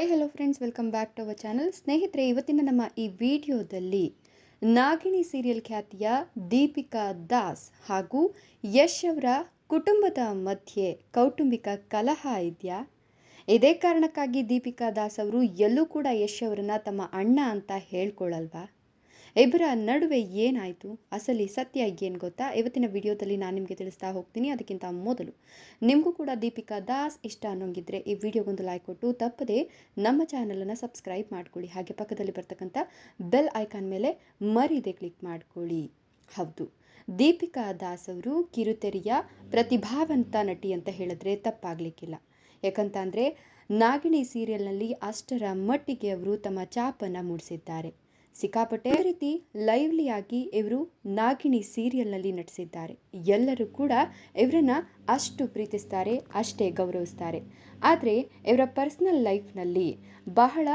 Hi hello friends welcome back to our channel ಸ್ನೇಹಿತರೆ, ಇವತ್ತಿನ ನಮ್ಮ ಈ ವಿಡಿಯೋದಲ್ಲಿ ನಾಗಿಣಿ ಸೀರಿಯಲ್ ಖ್ಯಾತಿಯ ದೀಪಿಕಾ ದಾಸ್ ಹಾಗೂ ಯಶ್ ಅವರ ಕುಟುಂಬದ ಮಧ್ಯೆ ಕೌಟುಂಬಿಕ ಕಲಹ ಇದೆಯಾ? ಇದೇ ಕಾರಣಕ್ಕಾಗಿ ದೀಪಿಕಾ ದಾಸ್ ಅವರು ಎಲ್ಲೂ ಕೂಡ ಯಶ್ ಅವರನ್ನು ತಮ್ಮ ಅಣ್ಣ ಅಂತ ಹೇಳ್ಕೊಳ್ಳಲ್ವಾ? ಇಬ್ಬರ ನಡುವೆ ಏನಾಯಿತು? ಅಸಲಿ ಸತ್ಯ ಏನು ಗೊತ್ತಾ? ಇವತ್ತಿನ ವಿಡಿಯೋದಲ್ಲಿ ನಾನು ನಿಮಗೆ ತಿಳಿಸ್ತಾ ಹೋಗ್ತೀನಿ. ಅದಕ್ಕಿಂತ ಮೊದಲು ನಿಮಗೂ ಕೂಡ ದೀಪಿಕಾ ದಾಸ್ ಇಷ್ಟ ಅನ್ನೋಂಗಿದ್ರೆ ಈ ವಿಡಿಯೋಗೊಂದು ಲೈಕ್ ಕೊಟ್ಟು, ತಪ್ಪದೆ ನಮ್ಮ ಚಾನಲನ್ನು ಸಬ್ಸ್ಕ್ರೈಬ್ ಮಾಡ್ಕೊಳ್ಳಿ. ಹಾಗೆ ಪಕ್ಕದಲ್ಲಿ ಬರ್ತಕ್ಕಂಥ ಬೆಲ್ ಐಕಾನ್ ಮೇಲೆ ಮರಿದೆ ಕ್ಲಿಕ್ ಮಾಡ್ಕೊಳ್ಳಿ. ಹೌದು. ದೀಪಿಕಾ ದಾಸ್ ಅವರು ಕಿರುತೆರೆಯ ಪ್ರತಿಭಾವಂತ ನಟಿ ಅಂತ ಹೇಳಿದ್ರೆ ತಪ್ಪಾಗಲಿಕ್ಕಿಲ್ಲ. ಯಾಕಂತ ಅಂದರೆ ನಾಗಿಣಿ ಸೀರಿಯಲ್ನಲ್ಲಿ ಅಷ್ಟರ ಮಟ್ಟಿಗೆ ಅವರು ತಮ್ಮ ಚಾಪನ್ನು ಮೂಡಿಸಿದ್ದಾರೆ. ಸಿಕ್ಕಾಪಟ್ಟೆ ರೀತಿ ಲೈವ್ಲಿಯಾಗಿ ಇವರು ನಾಗಿಣಿ ಸೀರಿಯಲ್ನಲ್ಲಿ ನಟಿಸಿದ್ದಾರೆ. ಎಲ್ಲರೂ ಕೂಡ ಇವರನ್ನ ಅಷ್ಟು ಪ್ರೀತಿಸ್ತಾರೆ, ಅಷ್ಟೇ ಗೌರವಿಸ್ತಾರೆ. ಆದರೆ ಇವರ ಪರ್ಸ್ನಲ್ ಲೈಫ್ನಲ್ಲಿ ಬಹಳ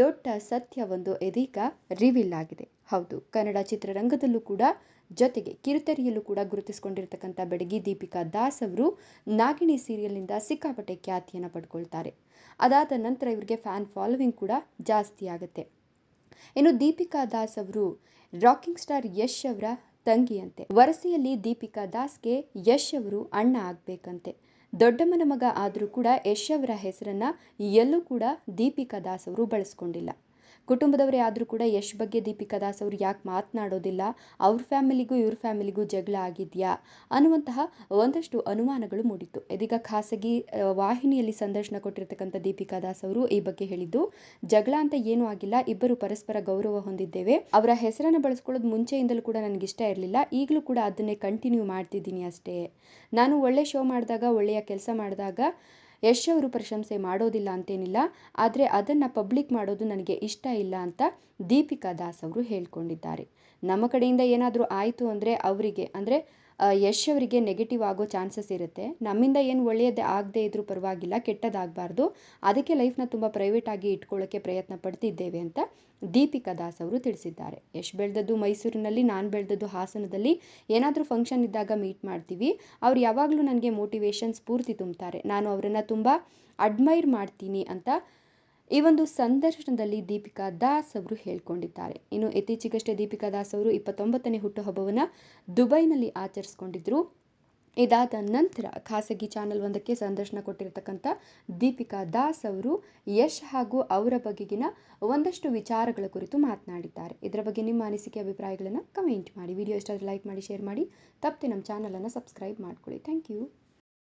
ದೊಡ್ಡ ಸತ್ಯ ಒಂದು ಇದೀಗ ರಿವೀಲ್ ಆಗಿದೆ. ಹೌದು, ಕನ್ನಡ ಚಿತ್ರರಂಗದಲ್ಲೂ ಕೂಡ ಜೊತೆಗೆ ಕಿರುತೆರೆಯಲ್ಲೂ ಕೂಡ ಗುರುತಿಸಿಕೊಂಡಿರ್ತಕ್ಕಂಥ ಬೆಡಗಿ ದೀಪಿಕಾ ದಾಸ್ ಅವರು ನಾಗಿಣಿ ಸೀರಿಯಲ್ನಿಂದ ಸಿಕ್ಕಾಪಟ್ಟೆ ಖ್ಯಾತಿಯನ್ನು ಪಡ್ಕೊಳ್ತಾರೆ. ಅದಾದ ನಂತರ ಇವರಿಗೆ ಫ್ಯಾನ್ ಫಾಲೋವಿಂಗ್ ಕೂಡ ಜಾಸ್ತಿ ಆಗುತ್ತೆ. ಇನ್ನು ದೀಪಿಕಾ ದಾಸ್ ಅವರು ರಾಕಿಂಗ್ ಸ್ಟಾರ್ ಯಶ್ ಅವರ ತಂಗಿಯಂತೆ. ವರಸೆಯಲ್ಲಿ ದೀಪಿಕಾ ದಾಸ್ಗೆ ಯಶ್ ಅವರು ಅಣ್ಣ ಆಗಬೇಕಂತೆ. ದೊಡ್ಡಮ್ಮನ ಮಗ ಆದರೂ ಕೂಡ ಯಶ್ ಅವರ ಹೆಸರನ್ನು ಎಲ್ಲೂ ಕೂಡ ದೀಪಿಕಾ ದಾಸ್ ಅವರು ಬಳಸ್ಕೊಂಡಿಲ್ಲ. ಕುಟುಂಬದವರೇ ಆದರೂ ಕೂಡ ಯಶ್ ಬಗ್ಗೆ ದೀಪಿಕಾ ದಾಸ್ ಅವರು ಯಾಕೆ ಮಾತನಾಡೋದಿಲ್ಲ? ಅವ್ರ ಫ್ಯಾಮಿಲಿಗೂ ಇವ್ರ ಫ್ಯಾಮಿಲಿಗೂ ಜಗಳ ಆಗಿದೆಯಾ? ಅನ್ನುವಂತಹ ಒಂದಷ್ಟು ಅನುಮಾನಗಳು ಮೂಡಿತ್ತು. ಇದೀಗ ಖಾಸಗಿ ವಾಹಿನಿಯಲ್ಲಿ ಸಂದರ್ಶನ ಕೊಟ್ಟಿರ್ತಕ್ಕಂಥ ದೀಪಿಕಾ ದಾಸ್ ಅವರು ಈ ಬಗ್ಗೆ ಹೇಳಿದ್ದು, ಜಗಳ ಅಂತ ಏನೂ ಆಗಿಲ್ಲ, ಇಬ್ಬರು ಪರಸ್ಪರ ಗೌರವ ಹೊಂದಿದ್ದೇವೆ. ಅವರ ಹೆಸರನ್ನು ಬಳಸ್ಕೊಳ್ಳೋದು ಮುಂಚೆಯಿಂದಲೂ ಕೂಡ ನನಗೆ ಇಷ್ಟ ಇರಲಿಲ್ಲ. ಈಗಲೂ ಕೂಡ ಅದನ್ನೇ ಕಂಟಿನ್ಯೂ ಮಾಡ್ತಿದ್ದೀನಿ ಅಷ್ಟೇ. ನಾನು ಒಳ್ಳೆ ಶೋ ಮಾಡಿದಾಗ, ಒಳ್ಳೆಯ ಕೆಲಸ ಮಾಡಿದಾಗ ಯಶ್ ಅವರು ಪ್ರಶಂಸೆ ಮಾಡೋದಿಲ್ಲ ಅಂತೇನಿಲ್ಲ, ಆದರೆ ಅದನ್ನು ಪಬ್ಲಿಕ್ ಮಾಡೋದು ನನಗೆ ಇಷ್ಟ ಇಲ್ಲ ಅಂತ ದೀಪಿಕಾ ದಾಸ್ ಅವರು ಹೇಳ್ಕೊಂಡಿದ್ದಾರೆ. ನಮ್ಮ ಕಡೆಯಿಂದ ಏನಾದರೂ ಆಯಿತು ಅಂದರೆ ಅವರಿಗೆ, ಅಂದರೆ ಯಶ್ ಅವರಿಗೆ ನೆಗೆಟಿವ್ ಆಗೋ ಚಾನ್ಸಸ್ ಇರುತ್ತೆ. ನಮ್ಮಿಂದ ಏನು ಒಳ್ಳೆಯದೇ ಆಗದೇ ಇದ್ರೂ ಪರವಾಗಿಲ್ಲ, ಕೆಟ್ಟದಾಗಬಾರ್ದು. ಅದಕ್ಕೆ ಲೈಫ್ನ ತುಂಬ ಪ್ರೈವೇಟ್ ಆಗಿ ಇಟ್ಕೊಳ್ಳೋಕ್ಕೆ ಪ್ರಯತ್ನ ಪಡ್ತಿದ್ದೇವೆ ಅಂತ ದೀಪಿಕಾ ದಾಸ್ ಅವರು ತಿಳಿಸಿದ್ದಾರೆ. ಯಶ್ ಬೆಳೆದದ್ದು ಮೈಸೂರಿನಲ್ಲಿ, ನಾನು ಬೆಳೆದದ್ದು ಹಾಸನದಲ್ಲಿ. ಏನಾದರೂ ಫಂಕ್ಷನ್ ಇದ್ದಾಗ ಮೀಟ್ ಮಾಡ್ತೀವಿ. ಅವ್ರು ಯಾವಾಗಲೂ ನನಗೆ ಮೋಟಿವೇಶನ್ ಸ್ಫೂರ್ತಿ ತುಂಬ್ತಾರೆ. ನಾನು ಅವರನ್ನು ತುಂಬ ಅಡ್ಮೈರ್ ಮಾಡ್ತೀನಿ ಅಂತ ಈ ಒಂದು ಸಂದರ್ಶನದಲ್ಲಿ ದೀಪಿಕಾ ದಾಸ್ ಅವರು ಹೇಳ್ಕೊಂಡಿದ್ದಾರೆ. ಇನ್ನು ಇತ್ತೀಚೆಗಷ್ಟೇ ದೀಪಿಕಾ ದಾಸ್ ಅವರು ಇಪ್ಪತ್ತೊಂಬತ್ತನೇ ಹುಟ್ಟುಹಬ್ಬವನ್ನು ದುಬೈನಲ್ಲಿ ಆಚರಿಸ್ಕೊಂಡಿದ್ರು. ಇದಾದ ನಂತರ ಖಾಸಗಿ ಚಾನೆಲ್ ಒಂದಕ್ಕೆ ಸಂದರ್ಶನ ಕೊಟ್ಟಿರತಕ್ಕಂಥ ದೀಪಿಕಾ ದಾಸ್ ಅವರು ಯಶ್ ಹಾಗೂ ಅವರ ಬಗೆಗಿನ ಒಂದಷ್ಟು ವಿಚಾರಗಳ ಕುರಿತು ಮಾತನಾಡಿದ್ದಾರೆ. ಇದರ ಬಗ್ಗೆ ನಿಮ್ಮ ಅನಿಸಿಕೆ, ಅಭಿಪ್ರಾಯಗಳನ್ನು ಕಮೆಂಟ್ ಮಾಡಿ. ವಿಡಿಯೋ ಇಷ್ಟಾದರೆ ಲೈಕ್ ಮಾಡಿ ಶೇರ್ ಮಾಡಿ. ತಪ್ಪದೆ ನಮ್ಮ ಚಾನಲನ್ನು ಸಬ್ಸ್ಕ್ರೈಬ್ ಮಾಡ್ಕೊಳ್ಳಿ. Thank you